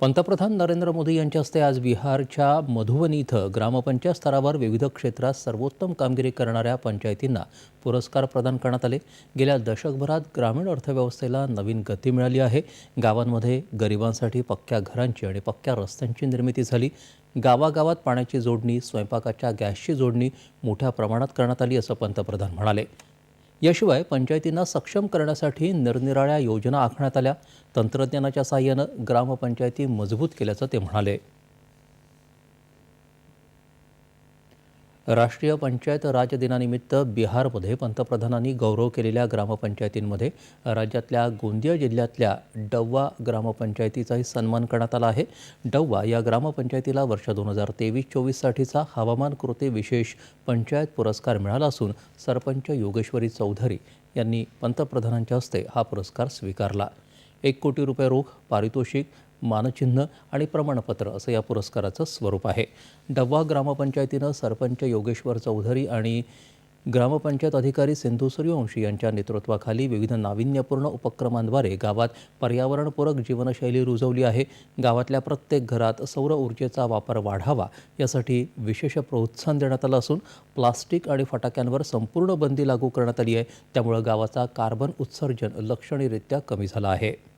पंतप्रधान नरेंद्र मोदी यांच्या हस्ते आज बिहारच्या मधुबनी इथं ग्रामपंचायत स्तरावर विविध क्षेत्रात सर्वोत्तम कामगिरी करणाऱ्या पंचायतींना पुरस्कार प्रदान करण्यात आले. गेल्या दशकभरात ग्रामीण अर्थव्यवस्थेला नवीन गती मिळाली आहे. गावांमध्ये गरिबांसाठी पक्क्या घरांची आणि पक्क्या रस्त्यांची निर्मिती झाली. गावागावात पाण्याची जोडणी स्वयंपाकाच्या गॅसची जोडणी मोठ्या प्रमाणात करण्यात आली असं पंतप्रधान म्हणाले. याशिवाय पंचायतींना सक्षम करण्यासाठी निरनिराळ्या योजना आखण्यात आल्या. तंत्रज्ञानाच्या सहाय्यानं ग्रामपंचायती मजबूत केल्याचं ते म्हणाले. राष्ट्रीय पंचायत राज दिनानिमित्त बिहारमध्ये पंतप्रधानांनी गौरव केलेल्या ग्रामपंचायतींमध्ये राज्यातल्या गोंदिया जिल्ह्यातल्या डव्वा ग्रामपंचायतीचाही सन्मान करण्यात आला आहे. डव्वा या ग्रामपंचायतीला वर्ष दोन हजार तेवीस चोवीससाठीचा हवामान कृती विशेष पंचायत पुरस्कार मिळाला असून सरपंच योगेश्वरी चौधरी यांनी पंतप्रधानांच्या हस्ते हा पुरस्कार स्वीकारला. एक कोटी रुपये रोख पारितोषिक मानचिन्ह आणि प्रमाणपत्र असं या पुरस्काराचं स्वरूप आहे. डब्बा ग्रामपंचायतीनं सरपंच योगेश्वर चौधरी आणि ग्रामपंचायत अधिकारी सिंधू सूर्यवंशी यांच्या नेतृत्वाखाली विविध नाविन्यपूर्ण उपक्रमांद्वारे गावात पर्यावरणपूरक जीवनशैली रुजवली आहे. गावातल्या प्रत्येक घरात सौर ऊर्जेचा वापर वाढावा यासाठी विशेष प्रोत्साहन देण्यात आलं असून प्लास्टिक आणि फटाक्यांवर संपूर्ण बंदी लागू करण्यात आली आहे. त्यामुळं गावाचा कार्बन उत्सर्जन लक्षणीयरित्या कमी झाला आहे.